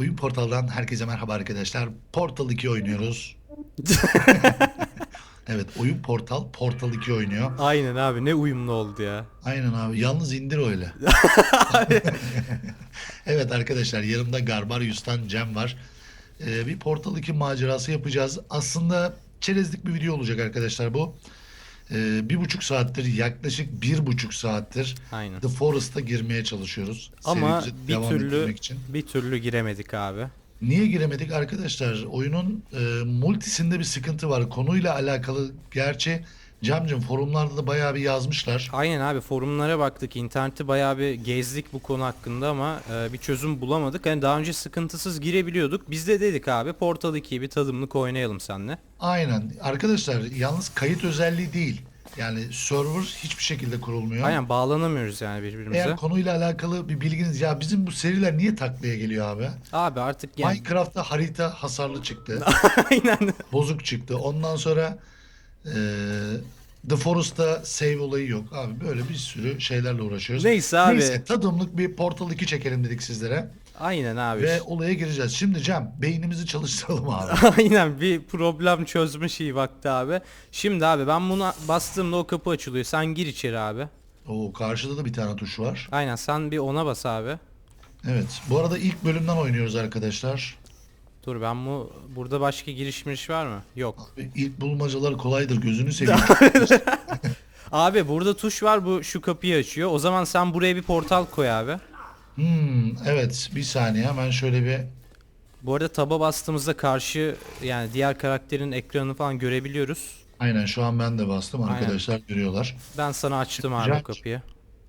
Oyun Portal'dan herkese merhaba arkadaşlar. Portal 2 oynuyoruz. Evet, Oyun Portal Portal 2 oynuyor. Aynen abi ne uyumlu oldu ya. Aynen abi. Yalnız indir öyle. evet arkadaşlar yanımda Garbarius'tan Cem var. Ee, bir Portal 2 macerası yapacağız. Aslında çerezlik bir video olacak arkadaşlar bu. Ee, bir buçuk saattir yaklaşık bir buçuk saattir Aynen. The Forest'a girmeye çalışıyoruz. Ama Serimizi bir devam türlü ettirmek için. bir türlü giremedik abi. Niye giremedik arkadaşlar? Oyunun e, multisinde bir sıkıntı var. Konuyla alakalı gerçi Cem'cim forumlarda da bayağı bir yazmışlar. Aynen abi forumlara baktık, interneti bayağı bir gezdik bu konu hakkında ama e, bir çözüm bulamadık. Hani daha önce sıkıntısız girebiliyorduk. Biz de dedik abi Portal 2'yi bir tadımlık oynayalım seninle. Aynen. Arkadaşlar yalnız kayıt özelliği değil. Yani server hiçbir şekilde kurulmuyor. Aynen bağlanamıyoruz yani birbirimize. Eğer konuyla alakalı bir bilginiz ya bizim bu seriler niye taklaya geliyor abi? Abi artık yani Minecraft'ta harita hasarlı çıktı. aynen. bozuk çıktı. Ondan sonra e, The Forest'ta save olayı yok. Abi böyle bir sürü şeylerle uğraşıyoruz. Neyse abi. Neyse tadımlık bir Portal 2 çekelim dedik sizlere. Aynen abi. Ve olaya gireceğiz. Şimdi Cem beynimizi çalıştıralım abi. Aynen bir problem çözme şeyi vakti abi. Şimdi abi ben buna bastığımda o kapı açılıyor. Sen gir içeri abi. Oo karşıda da bir tane tuş var. Aynen sen bir ona bas abi. Evet. Bu arada ilk bölümden oynuyoruz arkadaşlar. Dur ben bu burada başka giriş miriş var mı? Yok. İlk bulmacalar kolaydır. Gözünü seveyim. Abi burada tuş var bu şu kapıyı açıyor. O zaman sen buraya bir portal koy abi. hmm, evet. Bir saniye hemen şöyle bir Bu arada taba bastığımızda karşı yani diğer karakterin ekranını falan görebiliyoruz. Aynen şu an ben de bastım. Aynen. Arkadaşlar görüyorlar. Ben sana açtım abi Güzel. o kapıyı.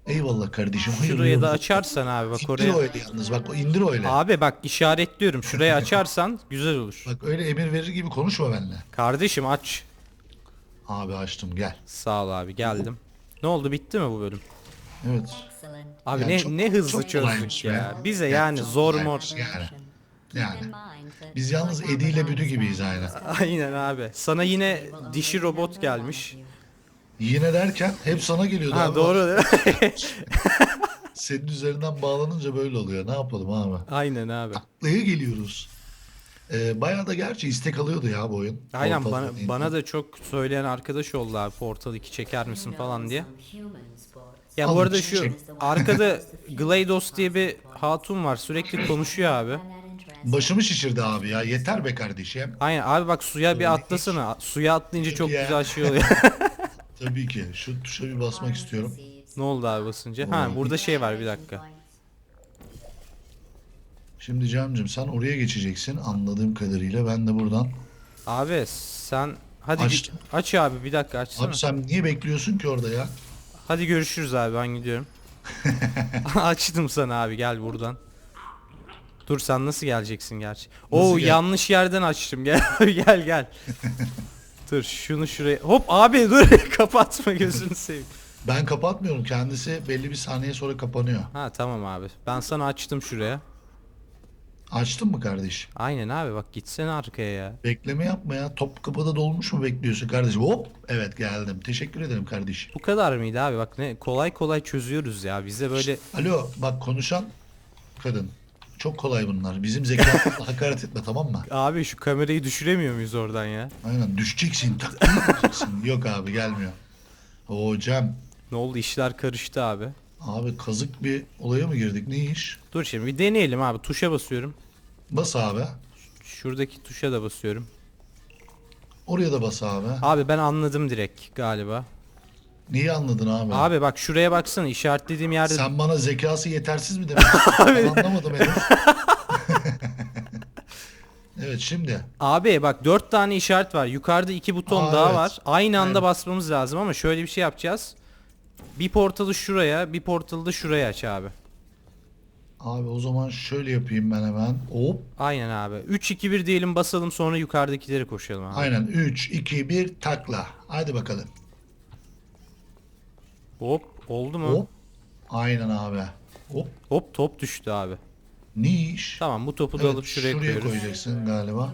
Eyvallah kardeşim. hayırlı Şurayı da açarsan abi bak İndir oraya. öyle yalnız. Bak o indir öyle. Abi bak işaretliyorum. Şurayı açarsan güzel olur. Bak öyle emir verir gibi konuşma benimle. Kardeşim aç. Abi açtım gel. Sağ ol abi geldim. Ne oldu bitti mi bu bölüm? Evet. Abi Yani ne çok- ne hızlı çok çözdük ya. be. Bize Ya yani çok zor mor. kolaymış Yani. Yani. Biz yalnız Edi ile Büdü gibiyiz aynen. Aynen abi. Sana yine dişi robot gelmiş. Yine derken hep sana geliyordu Ha abi. doğru değil mi? Senin üzerinden bağlanınca böyle oluyor. Ne yapalım abi? Aynen abi. Neye geliyoruz? Ee, bayağı da gerçi istek alıyordu ya bu oyun. Aynen Portal bana, bana da çok söyleyen arkadaş oldu abi Portal 2 çeker misin falan diye. Ya Al bu arada şu çek. arkada GLaDOS diye bir hatun var sürekli konuşuyor abi. Başımı şişirdi abi ya. Yeter be kardeşim. Aynen abi bak suya bir atlasana. Suya atlayınca çok güzel şey oluyor. Tabii ki. Şu tuşa bir basmak istiyorum. ne oldu abi basınca? Ha burada şey var bir dakika. Şimdi Cem'cim sen oraya geçeceksin anladığım kadarıyla. Ben de buradan. Abi sen hadi Açtım. git- aç abi bir dakika açsana. Abi sen niye bekliyorsun ki orada ya? Hadi görüşürüz abi ben gidiyorum. Açtım sana abi gel buradan. Dur sen nasıl geleceksin gerçi? Oo gel- yanlış yerden açtım. Gel gel gel. dur şunu şuraya. Hop abi dur kapatma gözünü seveyim. Ben kapatmıyorum. Kendisi belli bir saniye sonra kapanıyor. Ha tamam abi. Ben sana açtım şuraya. Açtın mı kardeşim? Aynen abi bak gitsene arkaya ya. Bekleme yapma ya. Top kapıda dolmuş mu bekliyorsun kardeşim? Hop. Evet geldim. Teşekkür ederim kardeşim. Bu kadar mıydı abi? Bak ne kolay kolay çözüyoruz ya. Bize böyle Alo bak konuşan kadın. Çok kolay bunlar. Bizim zekamızla hakaret etme tamam mı? abi şu kamerayı düşüremiyor muyuz oradan ya? Aynen düşeceksin. edeceksin. Yok abi gelmiyor. Hocam. Ne oldu işler karıştı abi. Abi kazık bir olaya mı girdik? Ne iş? Dur şimdi bir deneyelim abi. Tuşa basıyorum. Bas abi. Şuradaki tuşa da basıyorum. Oraya da bas abi. Abi ben anladım direkt galiba. Neyi anladın abi? Abi bak şuraya baksana işaretlediğim yerde Sen bana zekası yetersiz mi demek? ben anlamadım henüz. evet şimdi. Abi bak dört tane işaret var. Yukarıda iki buton Aa, daha evet. var. Aynı anda Aynen. basmamız lazım ama şöyle bir şey yapacağız. Bir portalı şuraya, bir portalı da şuraya aç abi. Abi o zaman şöyle yapayım ben hemen. Hop. Aynen abi. 3 2 1 diyelim basalım sonra yukarıdakileri koşalım abi. Aynen 3, 2, 1 takla. Hadi bakalım. Hop oldu mu? Hop. Hop. Aynen abi. Hop. top düştü abi. Ne iş? Tamam bu topu da Evet, alıp şuraya, şuraya koyuyoruz. koyacaksın galiba.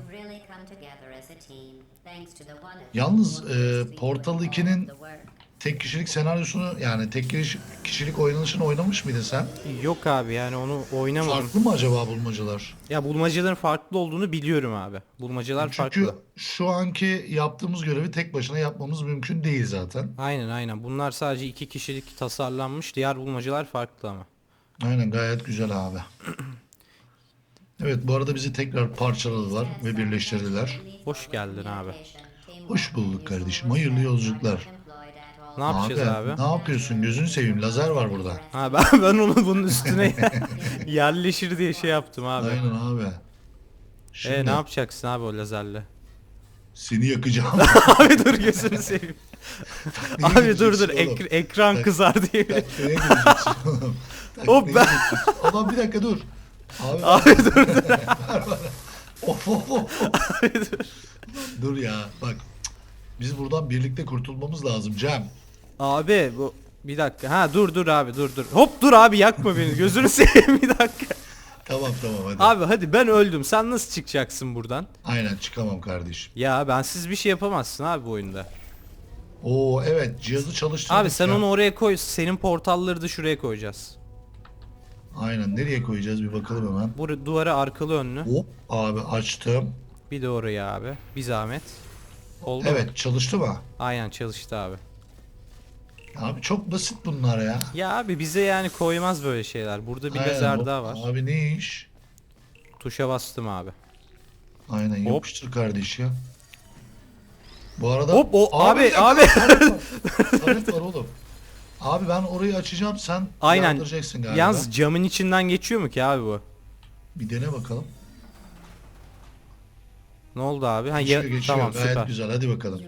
Yalnız, e, Portal all 2'nin the work. Tek kişilik senaryosunu yani tek kişi- kişilik oynanışını oynamış mıydın sen? Yok abi yani onu oynamadım. Farklı mı acaba bulmacalar? Ya bulmacaların farklı olduğunu biliyorum abi. Bulmacalar Çünkü farklı. şu anki yaptığımız görevi tek başına yapmamız mümkün değil zaten. Aynen aynen. Bunlar sadece iki kişilik tasarlanmış. Diğer bulmacalar farklı ama. Aynen gayet güzel abi. Evet bu arada bizi tekrar parçaladılar ve birleştirdiler. Hoş geldin abi. Hoş bulduk kardeşim. Hayırlı yolculuklar. Ne yapacağız abi? Ne yapıyorsun? Gözünü seveyim. Lazer var burada. Ha ben, ben onu bunun üstüne yerleşir diye şey yaptım abi. Aynen abi. Şimdi E ne yapacaksın abi o lazerle? seni yakacağım. abi dur gözünü seveyim. Abi dur dur gideceksin oğlum. ek- ekran kızar diye. Oğlum. Hop Taklaya ben-. Ulan bir dakika dur. Abi, abi dur dur. of of of. Abi dur. Dur ya bak. Biz buradan birlikte kurtulmamız lazım Cem. Abi bu bir dakika. Ha dur dur abi dur dur. Hop dur abi yakma beni. Gözünü seveyim bir dakika. Tamam tamam hadi. Abi hadi ben öldüm. Sen nasıl çıkacaksın buradan? Aynen çıkamam kardeşim. Ya bensiz bir şey yapamazsın abi bu oyunda. Oo evet cihazı çalıştırdık Abi sen ya. onu oraya koy. Senin portalları da şuraya koyacağız. Aynen nereye koyacağız bir bakalım hemen. Bu duvara arkalı önlü. Hop abi açtım. Bir de oraya abi. Bir zahmet. Oldu mu? Evet çalıştı mı? Aynen çalıştı abi. Abi çok basit bunlar ya. Ya abi bize yani koymaz böyle şeyler. Burada bir Aynen, lazer hop. daha var. Abi ne iş? Tuşa bastım abi. Aynen Hop. yapıştır kardeş ya. Bu arada Hop o abi bir dakika, abi. taret var. Var oğlum. Abi ben orayı açacağım sen Aynen. yandıracaksın galiba. Yalnız camın içinden geçiyor mu ki abi bu? Bir dene bakalım. Ne oldu abi? Ha Geçiyor ya, geçiyor tamam gayet süper. güzel hadi bakalım.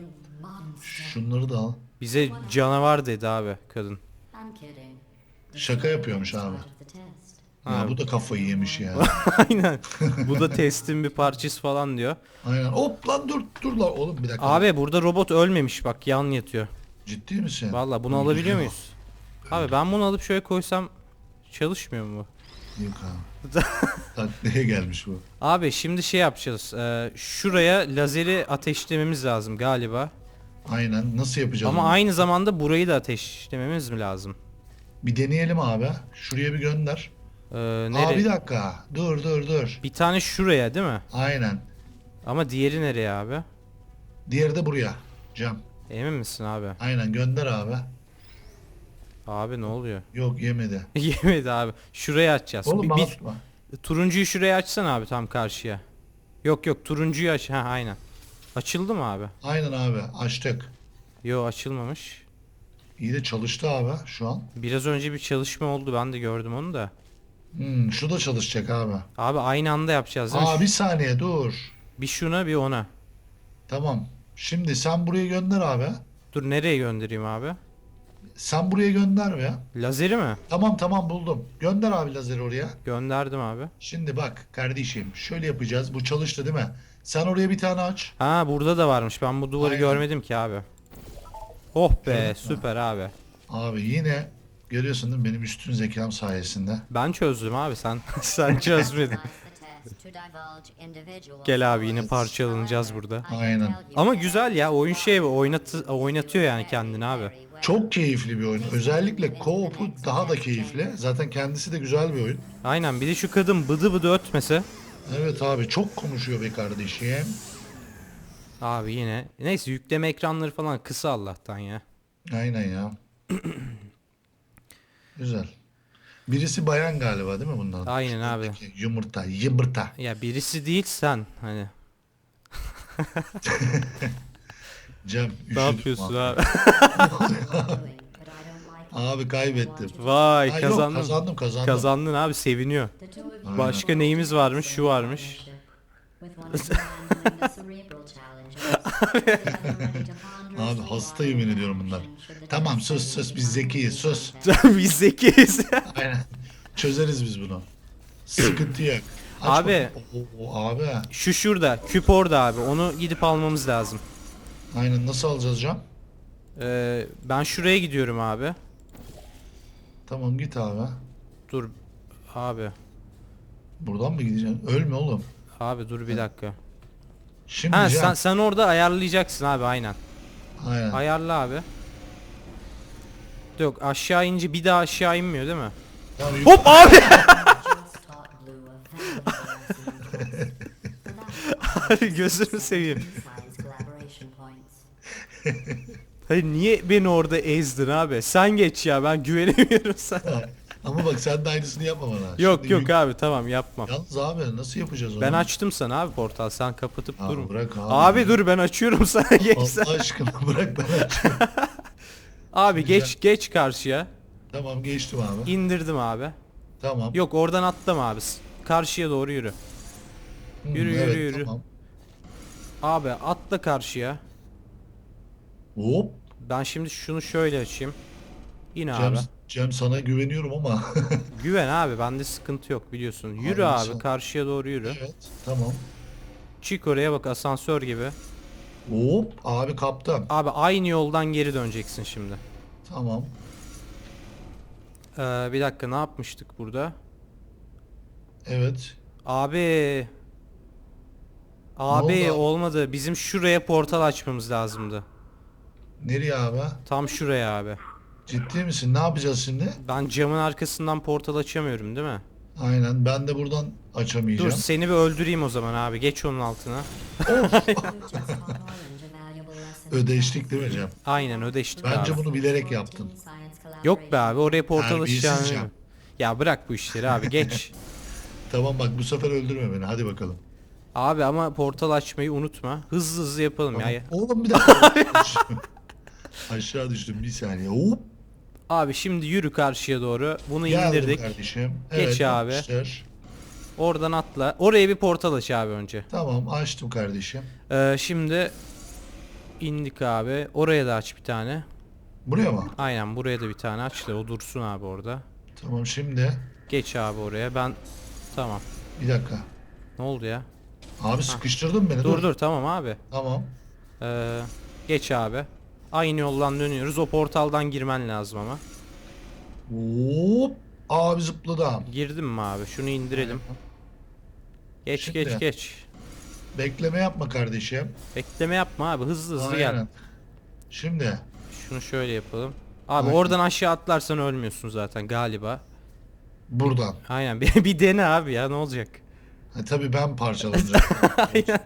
Şunları da al. Bize canavar dedi abi kadın. Şaka yapıyormuş abi. Ya Ha. bu da kafayı yemiş ya. Aynen. Bu da testin bir parçası falan diyor. Aynen. Hop lan dur dur lan oğlum bir dakika. Abi burada robot ölmemiş bak yan yatıyor. Ciddi misin? Valla bunu alabiliyor ya. muyuz? Abi ben bunu alıp şöyle koysam çalışmıyor mu bu? Yok abi. Taklaya gelmiş bu. Abi şimdi şey yapacağız. Ee, şuraya lazeri ateşlememiz lazım galiba. Aynen. Nasıl yapacağız Ama onu? aynı zamanda burayı da ateşlememiz mi lazım? Bir deneyelim abi. Şuraya bir gönder. Ee, Aa nereye? bir dakika. Dur dur dur. Bir tane şuraya değil mi? Aynen. Ama diğeri nereye abi? Diğeri de buraya. Cem. Emin misin abi? Aynen gönder abi. Abi ne oluyor? Yok yemedi. Yemedi abi. Şuraya açacağız. Oğlum bir, bana bir- turuncuyu şuraya açsana abi tam karşıya. Yok yok turuncuyu aç. Ha aynen. Açıldı mı abi? Aynen abi açtık. Yo açılmamış. İyi de çalıştı abi şu an. Biraz önce bir çalışma oldu ben de gördüm onu da. Hmm, şu da çalışacak abi. Abi aynı anda yapacağız değil mi? Aa bir saniye dur. Bir şuna bir ona. Tamam. Şimdi sen buraya gönder abi. Dur nereye göndereyim abi? Sen buraya gönder ya. Lazeri mi? Tamam tamam buldum. Gönder abi lazeri oraya. Gönderdim abi. Şimdi bak kardeşim şöyle yapacağız. Bu çalıştı değil mi? Sen oraya bir tane aç. Ha burada da varmış. Ben bu duvarı Aynen. görmedim ki abi. Oh be Evet. süper abi. Abi yine görüyorsun değil mi benim üstün zekam sayesinde. Ben çözdüm abi sen sen çözmedin. Gel abi yine parçalanacağız burada. Aynen. Ama güzel ya oyun şey oynatı, oynatıyor yani kendini abi. Çok keyifli bir oyun. Özellikle co-op'u daha da keyifli. Zaten kendisi de güzel bir oyun. Aynen bir de şu kadın bıdı bıdı ötmese. Evet abi çok konuşuyor be kardeşim. Abi yine. Neyse yükleme ekranları falan kısa Allah'tan ya. Aynen ya. Güzel. Birisi bayan galiba değil mi bundan? Aynen abi. Yumurta, yumurta. Ya birisi değil sen hani. Cem Ne yapıyorsun abi. abi? Kaybettim. Vay yok, kazandın. kazandım kazandım. Kazandın abi seviniyor. Başka neyimiz varmış? Şu varmış. Abi hasta yemin ediyorum bunlar. Tamam sus sus biz zekiyiz sus. Biz zekiyiz. Aynen. Çözeriz biz bunu. Sıkıntı yok. Aç Abi. Oo, oo, abi. Şu şurada. Küp orada abi. Onu gidip almamız lazım. Aynen nasıl alacağız Cem? Ee, ben şuraya gidiyorum abi. Tamam git abi. Dur. Abi. Buradan mı gideceksin? Ölme oğlum. Abi dur bir dakika. Şimdi Ha sen, sen orada ayarlayacaksın abi aynen. Aynen. Ayarla abi. Yok aşağı ince bir daha aşağı inmiyor değil mi? Tamam. Hop abi! Abi gözünü seveyim. Hayır niye beni orada ezdin abi? Sen geç ya ben güvenemiyorum sana. Ama bak sen de aynısını yapma bana. Yok Şimdi yok yük- abi tamam yapmam. Yalnız abi nasıl yapacağız onu? Ben açtım sana abi portal sen kapatıp Abi durma. bırak abi. Abi dur ben açıyorum sana geç sen. Allah aşkına bırak ben açayım. Abi geç geç karşıya. tamam geçtim abi. İndirdim abi. Tamam. Yok oradan atlama abi. S- Karşıya doğru yürü. Hmm, yürü, yürü, yürü. Tamam. Abi atla karşıya. Hop. Ben şimdi şunu şöyle açayım. İn Cem, abi. Cem sana güveniyorum ama. Güven abi bende sıkıntı yok biliyorsun. Yürü Abi abi sen- karşıya doğru yürü. evet. Tamam. Çık oraya bak asansör gibi. Hop. Abi kaptan. Abi aynı yoldan geri döneceksin şimdi. Tamam. Ee, bir dakika ne yapmıştık burada? Evet. Abi. Abi? olmadı. Bizim şuraya portal açmamız lazımdı. Nereye abi? Tam şuraya abi. Ciddi misin? Ne yapacağız şimdi? Ben camın arkasından portal açamıyorum değil mi? Aynen. Ben de buradan açamayacağım. Dur seni bir öldüreyim o zaman abi. Geç onun altına. Ödeştik değil mi Cem? Aynen ödeştik Bence abi. bunu bilerek yaptın. Yok be abi oraya portal Terbiyesiz açacağını. Cem. Ya bırak bu işleri abi geç. Tamam bak bu sefer öldürme beni. Hadi bakalım. abi ama portal açmayı unutma. Hızlı hızlı yapalım ya. Oğlum bir dakika. Aşağı düştüm bir saniye. Hop. Abi şimdi yürü karşıya doğru. Bunu Geldim indirdik. kardeşim. Geç evet, abi. yapmışlar. Oradan atla. Oraya bir portal aç abi önce. Tamam açtım kardeşim. Ee, şimdi indik abi. Oraya da aç bir tane. Buraya mı? Aynen buraya da bir tane aç da o dursun abi orada. Tamam şimdi. Geç abi oraya. Ben tamam. Bir dakika. Ne oldu ya? Abi sıkıştırdın beni. Dur dur tamam abi. Tamam. Ee, geç abi. Aynı yoldan dönüyoruz. O portaldan girmen lazım ama. Hop. Abi zıpladım. Girdin mi abi? Şunu indirelim. Geç Şimdi. geç geç. Bekleme yapma kardeşim. Bekleme yapma abi. Hızlı hızlı gel. Aynen. Şimdi. Şunu şöyle yapalım. Abi Aynen. oradan aşağı atlarsan ölmüyorsun zaten galiba. Buradan. Aynen bir, bir dene abi ya ne olacak? Ha, tabii ben parçalanacağım. Aynen.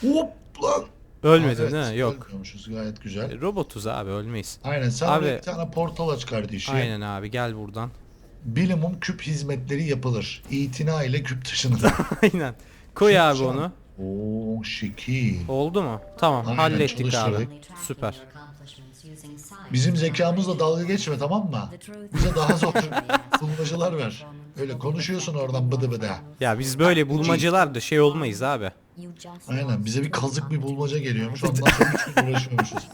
Hop lan. Ölmedin Evet, mi? Yok. Ölmüyormuşuz gayet güzel. Robotuz abi ölmeyiz. Aynen sen Abi- bir tane portal aç kardeşim. Aynen abi gel buradan. Bilimum küp hizmetleri yapılır. İtina ile küp taşınır. Aynen. Koy Şu- abi şu an- onu. Oo şekil. Oldu mu? Tamam Aynen, hallettik abi. Süper. Bizim zekamızla dalga geçme tamam mı? Bize daha zor bulmacalar ver. Öyle konuşuyorsun oradan bıdı bıdı. Ya biz böyle bulmacalar da şey olmayız abi. Aynen bize bir kazık bir bulmaca geliyormuş. Ondan sonra üç gün uğraşıyormuşuz.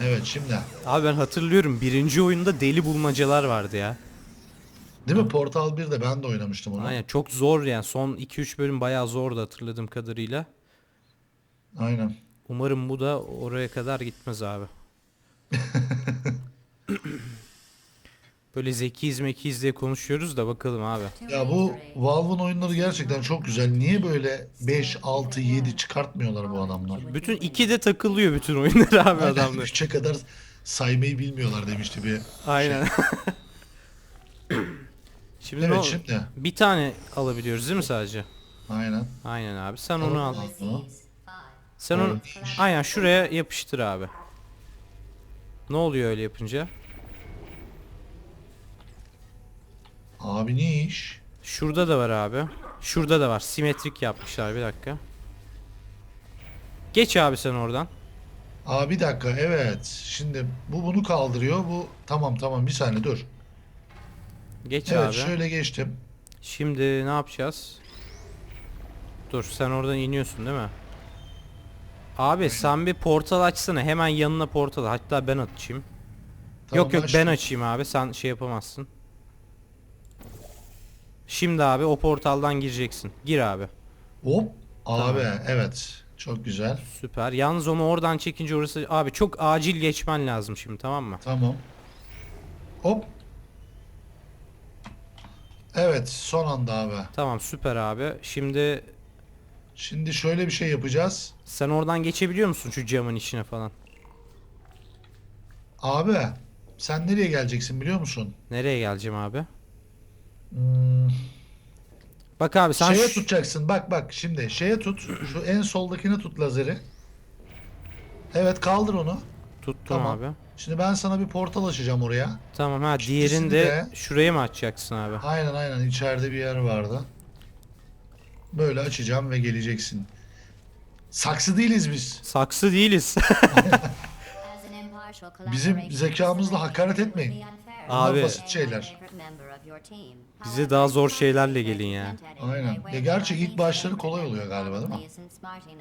Evet şimdi. Abi ben hatırlıyorum birinci oyunda deli bulmacalar vardı ya. Değil mi? Portal 1'de ben de oynamıştım onu. Aynen çok zor yani son 2-3 bölüm bayağı zordu hatırladığım kadarıyla. Aynen. Umarım bu da oraya kadar gitmez abi. Böyle zekiyiz mekiyiz diye konuşuyoruz da bakalım abi. Ya bu Valve'ın oyunları gerçekten çok güzel. Niye böyle 5, 6, 7 çıkartmıyor bu adamlar? Bütün 2'de takılıyor bütün oyunlar abi Aynen adamlar. 3'e kadar saymayı bilmiyorlar demişti bir. Aynen. Şimdi ne Evet oldu? şimdi. Bir tane alabiliyoruz değil mi sadece? Aynen. Aynen abi. Sen onu al. Bunu. Sen onu aynen şuraya yapıştır abi. Ne oluyor öyle yapınca? Abi ne iş? Şurada da var abi. Şurada da var. Simetrik yapmışlar bir dakika. Geç abi sen oradan. Aa bir dakika evet. Şimdi bu bunu kaldırıyor. Bu tamam tamam bir saniye dur. Geç Evet abi. şöyle geçtim. Şimdi ne yapacağız? Dur sen oradan iniyorsun değil mi? Abi sen bir portal açsana. Hemen yanına portal. Hatta ben açayım. Tamam, yok yok ben açayım abi. Sen şey yapamazsın. Şimdi abi o portaldan gireceksin. Gir abi. Hop. Abi evet. Çok güzel. Süper. Yalnız onu oradan çekince orası abi çok acil geçmen lazım şimdi tamam mı? Tamam. Hop. Evet son anda abi. Tamam süper abi. Şimdi Şimdi şöyle bir şey yapacağız. sen oradan geçebiliyor musun şu camın içine falan? Abi sen nereye geleceksin biliyor musun? Nereye geleceğim abi? Hmm, Bak abi sen şeye şu- tutacaksın. Bak bak şimdi şeye tut. Şu en soldakine tut lazeri. Evet kaldır onu. Tuttum Tamam. abi. Şimdi ben sana bir portal açacağım oraya. Tamam ha Şu diğerini de de- şuraya mı açacaksın abi? Aynen aynen içeride bir yer vardı. Böyle açacağım ve geleceksin. Saksı değiliz biz. Saksı değiliz. Bizim zekamızla hakaret etmeyin. Abi. Bunlar basit şeyler. Bize daha zor şeylerle gelin ya. Aynen. Ya gerçi ilk başları kolay oluyor galiba değil mi?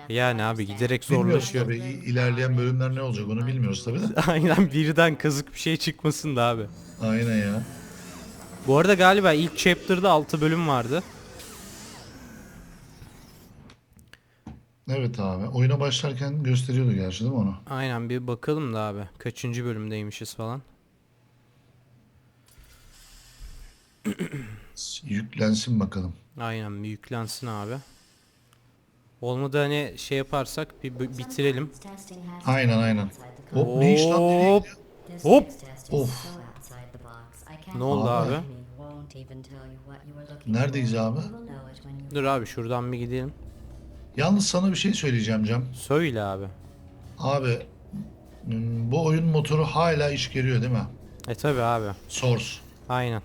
yani abi giderek Bilmiyoruz zorlaşıyor. tabii i- ilerleyen bölümler ne olacak onu bilmiyoruz tabii de. Aynen birden kazık bir şey çıkmasın da abi. Aynen ya. Bu arada galiba ilk chapter'da 6 bölüm vardı. Evet abi. Oyuna başlarken gösteriyordu gerçi değil mi onu? Aynen bir bakalım da abi. Kaçıncı bölümdeymişiz falan. Yüklensin bakalım. Aynen bir yüklensin abi. Olmadı hani şey yaparsak bir b- bitirelim. Aynen aynen. Hop ne iş lan nereye Hop. gidiyor? Hop. Of. Ne oldu Abi. Neredeyiz abi? Dur abi şuradan bir gidelim. Yalnız sana bir şey söyleyeceğim Cem. Söyle abi. Abi bu oyun motoru hala iş görüyor değil mi? E tabi abi. Source. Aynen.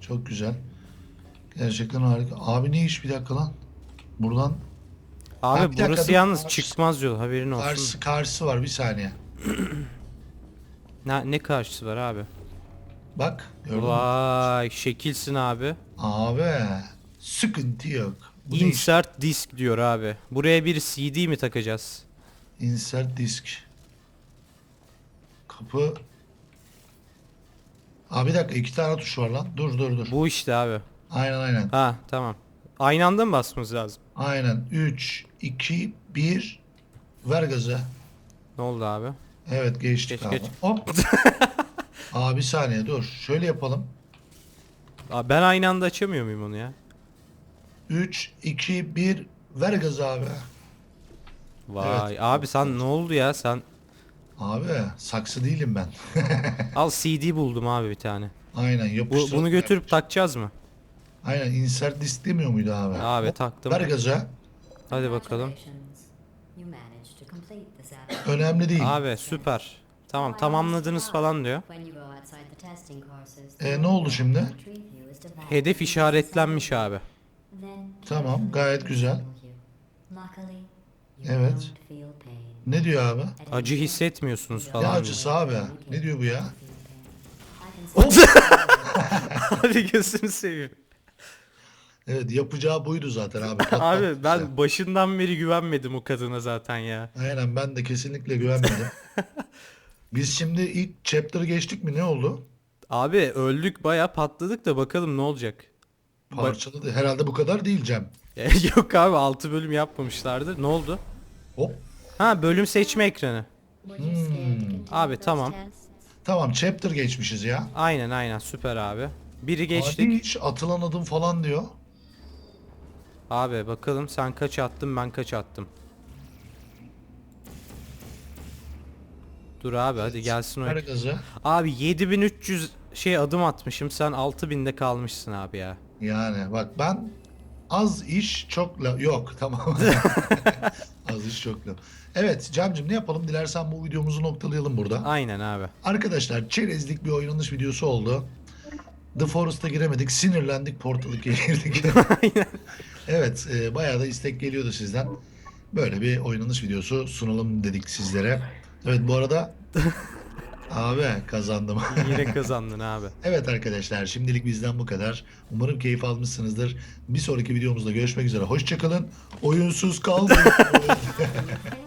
Çok güzel. Gerçekten harika. Abi ne iş bir dakika lan? Buradan Abi Ha, dakika, burası dur. yalnız Karşı- çıkmaz yol haberin olsun. karşısı, karşısı var bir saniye. Ne, ne karşısı var abi? Bak gördün mü? Vay şekilsin abi. Abi sıkıntı yok. Bu iş? Insert disk diyor abi. Buraya bir CD mi takacağız? Insert disk. Kapı. Abi bir dakika iki tane tuş var lan. Dur dur dur. Bu işte abi. Aynen aynen. Ha tamam. Aynı anda mı basmamız lazım? Aynen. 3, 2, 1. Ver gazı. Ne oldu abi? Evet geçtik Geç, abi. geç. Hop. abi bir saniye dur. Şöyle yapalım. Abi ben aynı anda açamıyor muyum onu ya? 3, 2, 1. Ver gazı abi. Vay Evet. abi sen ne oldu ya sen? Abi saksı değilim ben. Al CD buldum abi bir tane. Aynen Bu, yapıştır. bunu götürüp takacağız mı? Aynen insert disk demiyor muydu abi? Abi Hop, taktım. Ver gazı. Hadi bakalım. Önemli değil. Abi süper. Tamam tamamladınız falan diyor. E, ne oldu şimdi? Hedef işaretlenmiş abi. Tamam, gayet güzel. Evet. Ne diyor abi? Acı hissetmiyorsunuz Ne falan. acısı abi? Ne diyor bu ya? Abi gözünü seveyim. Evet yapacağı buydu zaten abi. Patlattı Abi işte. ben başından beri güvenmedim o kadına zaten ya. Aynen ben de kesinlikle güvenmedim. Biz şimdi ilk chapter'ı geçtik mi ne oldu? Abi öldük baya patladık da bakalım ne olacak. Parçaladı. Herhalde bu kadar değil Cem. Yok abi 6 bölüm yapmamışlardı. Ne oldu? Hop. Ha bölüm seçme ekranı. Abi, tamam. Tamam chapter geçmişiz ya. Aynen aynen süper abi. Biri geçtik. Hadi hiç atılan adım falan diyor. Abi bakalım sen kaç attın ben kaç attım. Dur abi hadi gelsin o. gazı. Abi 7300 şey adım atmışım sen 6000'de kalmışsın abi ya. Yani bak ben az iş çok la... Yok tamam. az iş çok la... Evet Cem'cim ne yapalım? Dilersen bu videomuzu noktalayalım burada. Aynen abi. Arkadaşlar çerezlik bir oynanış videosu oldu. The Forest'a giremedik. Sinirlendik. Portal 2'ye girdik. evet. E, bayağı da istek geliyordu sizden. Böyle bir oynanış videosu sunalım dedik sizlere. Evet bu arada abi kazandım. Yine kazandın abi. evet arkadaşlar şimdilik bizden bu kadar. Umarım keyif almışsınızdır. Bir sonraki videomuzda görüşmek üzere. Hoşçakalın. Oyunsuz kalmayın.